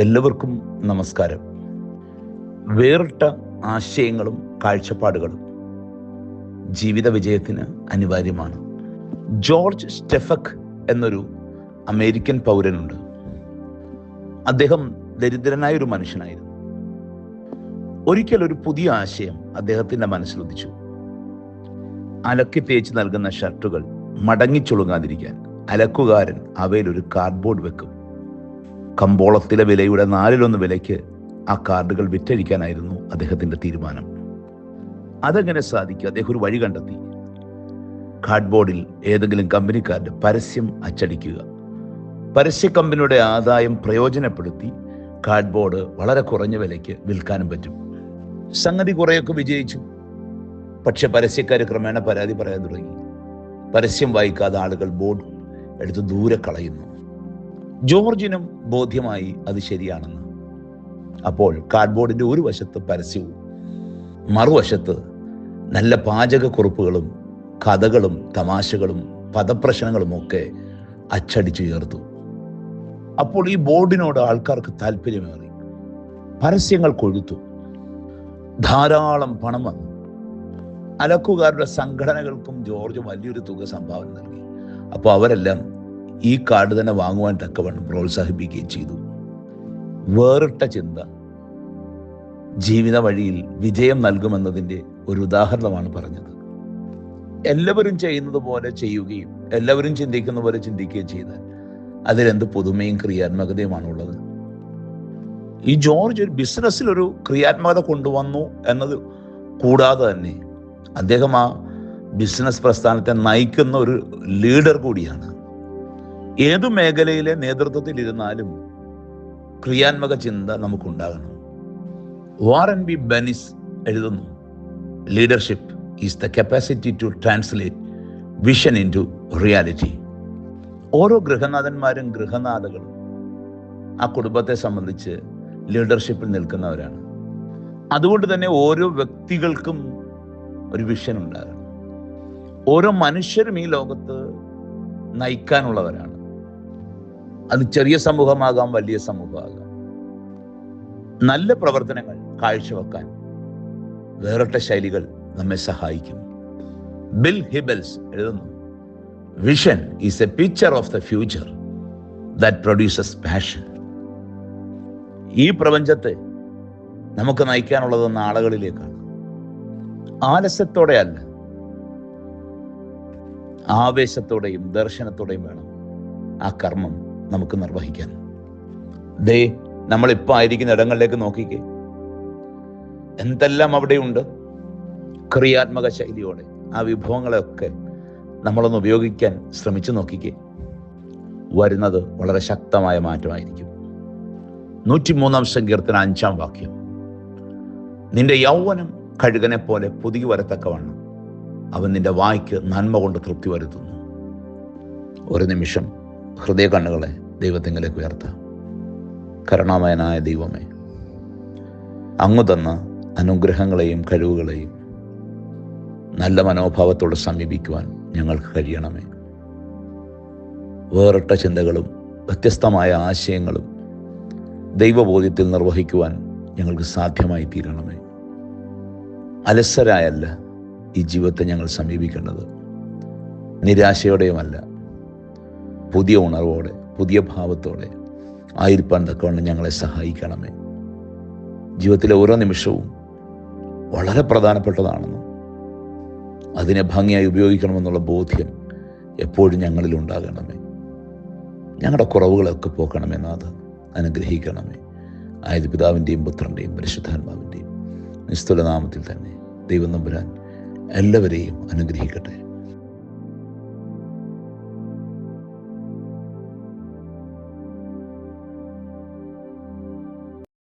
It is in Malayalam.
എല്ലാവർക്കും നമസ്കാരം. വേറിട്ട ആശയങ്ങളും കാഴ്ചപ്പാടുകളും ജീവിത വിജയത്തിന് അനിവാര്യമാണ്. ജോർജ് സ്റ്റെഫക് എന്നൊരു അമേരിക്കൻ പൗരനുണ്ട്. അദ്ദേഹം ദരിദ്രനായ ഒരു മനുഷ്യനായിരുന്നു. ഒരിക്കൽ ഒരു പുതിയ ആശയം അദ്ദേഹത്തിന്റെ മനസ്സിലുദിച്ചു അലക്കി തേച്ച് നൽകുന്ന ഷർട്ടുകൾ മടങ്ങിച്ചൊളുങ്ങാതിരിക്കാൻ അലക്കുകാരൻ അവയിൽ ഒരു കാർഡ്ബോർഡ് വെക്കും. കമ്പോളത്തിലെ വിലയുടെ നാലിലൊന്ന് വിലയ്ക്ക് ആ കാർഡുകൾ വിറ്റഴിക്കാനായിരുന്നു അദ്ദേഹത്തിന്റെ തീരുമാനം. അതെങ്ങനെ സാധിക്കും? അദ്ദേഹം ഒരു വഴി കണ്ടെത്തി. കാർഡ്ബോർഡിൽ ഏതെങ്കിലും കമ്പനിക്കാരുടെ പരസ്യം അച്ചടിക്കുക. പരസ്യ കമ്പനിയുടെ ആദായം പ്രയോജനപ്പെടുത്തി കാർഡ്ബോർഡ് വളരെ കുറഞ്ഞ വിലയ്ക്ക് വിൽക്കാനും പറ്റും. സംഗതി കുറേയൊക്കെ വിജയിച്ചു. പക്ഷെ പരസ്യക്കാർ ക്രമേണ പരാതി പറയാൻ തുടങ്ങി. പരസ്യം വായിക്കാതെ ആളുകൾ ബോർഡ് എടുത്ത് ദൂരെ കളയുന്നു. ജോർജിനും ബോധ്യമായി അത് ശരിയാണെന്ന്. അപ്പോൾ കാർഡ്ബോർഡിന്റെ ഒരു വശത്ത് പരസ്യവും മറുവശത്ത് നല്ല പാചകക്കുറിപ്പുകളും കഥകളും തമാശകളും പദപ്രശ്നങ്ങളും ഒക്കെ അച്ചടിച്ചു ചേർത്തു. അപ്പോൾ ഈ ബോർഡിനോട് ആൾക്കാർക്ക് താല്പര്യമേറി. പരസ്യങ്ങൾ കൊഴുത്തു. ധാരാളം പണം വന്നു. അലക്കുകാരുടെ സംഘടനകൾക്കും ജോർജ് വലിയൊരു തുക സംഭാവന നൽകി. അപ്പോൾ അവരെല്ലാം ഈ കാർഡ് തന്നെ വാങ്ങുവാൻ തക്കവണ്ണം പ്രോത്സാഹിപ്പിക്കുകയും ചെയ്തു. വേറിട്ട ചിന്ത. ജീവിത വഴിയിൽ വിജയം നൽകുമെന്നതിന്റെ ഒരു ഉദാഹരണമാണ് പറഞ്ഞത്. എല്ലാവരും ചെയ്യുന്നത് പോലെ ചെയ്യുകയും എല്ലാവരും ചിന്തിക്കുന്ന പോലെ ചിന്തിക്കുകയും ചെയ്താൽ അതിലെന്ത് പുതുമയും ക്രിയാത്മകതയുമാണ് ഉള്ളത് ഈ ജോർജ് ഒരു ബിസിനസ്സിൽ ഒരു ക്രിയാത്മകത കൊണ്ടുവന്നു എന്നത് കൂടാതെ തന്നെ അദ്ദേഹം ആ ബിസിനസ് പ്രസ്ഥാനത്തെ നയിക്കുന്ന ഒരു ലീഡർ കൂടിയാണ്. ഏതു മേഖലയിലെ നേതൃത്വത്തിൽ ഇരുന്നാലും ക്രിയാത്മക ചിന്ത നമുക്കുണ്ടാകണം. വാറൻ ബി ബെനിസ് എഴുതുന്നു. Leadership is the capacity to translate vision into reality ഓരോ ഗൃഹനാഥന്മാരും ഗൃഹനാഥകളും ആ കുടുംബത്തെ സംബന്ധിച്ച് ലീഡർഷിപ്പിൽ നിൽക്കുന്നവരാണ്. അതുകൊണ്ട് തന്നെ ഓരോ വ്യക്തികൾക്കും ഒരു വിഷൻ ഉണ്ടാകണം. ഓരോ മനുഷ്യരും ഈ ലോകത്ത് നയിക്കാനുള്ളവരാണ്. അത് ചെറിയ സമൂഹമാകാം വലിയ സമൂഹമാകാം. നല്ല പ്രവർത്തനങ്ങൾ കാഴ്ചവെക്കാൻ വേറിട്ട ശൈലികൾ നമ്മെ സഹായിക്കും. ബിൽ ഹിബൽസ് എഴുതുന്നു vision is a picture of the future that produces passion ഈ പ്രപഞ്ചത്തെ നമുക്ക് നയിക്കാനുള്ളത് നാളുകളിലേക്കാണ്. ആലസ്യത്തോടെ അല്ല ആവേശത്തോടെയും ദർശനത്തോടെയും വേണം ആ കർമ്മം. നമുക്ക് നിർവഹിക്കാൻ. ദേ നമ്മൾ നമ്മളിപ്പോൾ ആയിരിക്കുന്ന ഇടങ്ങളിലേക്ക് നോക്കിക്കേ. എന്തെല്ലാം അവിടെയുണ്ട്? ക്രിയാത്മക ശൈലിയോടെ ആ വിഭവങ്ങളെയൊക്കെ നമ്മളൊന്ന് ഉപയോഗിക്കാൻ ശ്രമിച്ചു നോക്കിക്കേ. വരുന്നത് വളരെ ശക്തമായ മാറ്റമായിരിക്കും. നൂറ്റിമൂന്നാം സങ്കീർത്തന അഞ്ചാം വാക്യം. നിന്റെ യൗവനം കഴുകനെ പോലെ പുതുകി വരത്തക്കവണ്ണം അവൻ നിന്റെ വായ്ക്ക് നന്മ കൊണ്ട് തൃപ്തി വരുത്തുന്നു. ഒരു നിമിഷം ഹൃദയ കണ്ണുകളെ ദൈവത്തിങ്കിലേക്ക് ഉയർത്താം. കരുണാമയനായ ദൈവമേ അങ്ങു തന്ന അനുഗ്രഹങ്ങളെയും കഴിവുകളെയും നല്ല മനോഭാവത്തോടെ സമീപിക്കുവാൻ ഞങ്ങൾക്ക് കഴിയണമേ. വേറിട്ട ചിന്തകളും വ്യത്യസ്തമായ ആശയങ്ങളും ദൈവബോധ്യത്തിൽ നിർവഹിക്കുവാൻ ഞങ്ങൾക്ക് സാധ്യമായി തീരണമേ. അലസരായല്ല ഈ ജീവിതത്തെ ഞങ്ങൾ സമീപിക്കേണ്ടത്. നിരാശയോടെയുമല്ല പുതിയ ഉണർവോടെ പുതിയ ഭാവത്തോടെ ആയിരിക്കാൻ തക്കവണ്ണം ഞങ്ങളെ സഹായിക്കണമേ. ജീവിതത്തിലെ ഓരോ നിമിഷവും വളരെ പ്രധാനപ്പെട്ടതാണെന്നും അതിനെ ഭംഗിയായി ഉപയോഗിക്കണമെന്നുള്ള ബോധ്യം എപ്പോഴും ഞങ്ങളിൽ ഉണ്ടാകണമേ. ഞങ്ങളുടെ കുറവുകളൊക്കെ പോക്കണമേ നാഥ അനുഗ്രഹിക്കണമേ. ആയത് പിതാവിന്റെയും പുത്രന്റെയും പരിശുദ്ധാത്മാവിന്റെയും നിസ്തുല നാമത്തിൽ തന്നെ ദൈവം നമ്പുരാൻ എല്ലാവരെയും അനുഗ്രഹിക്കട്ടെ.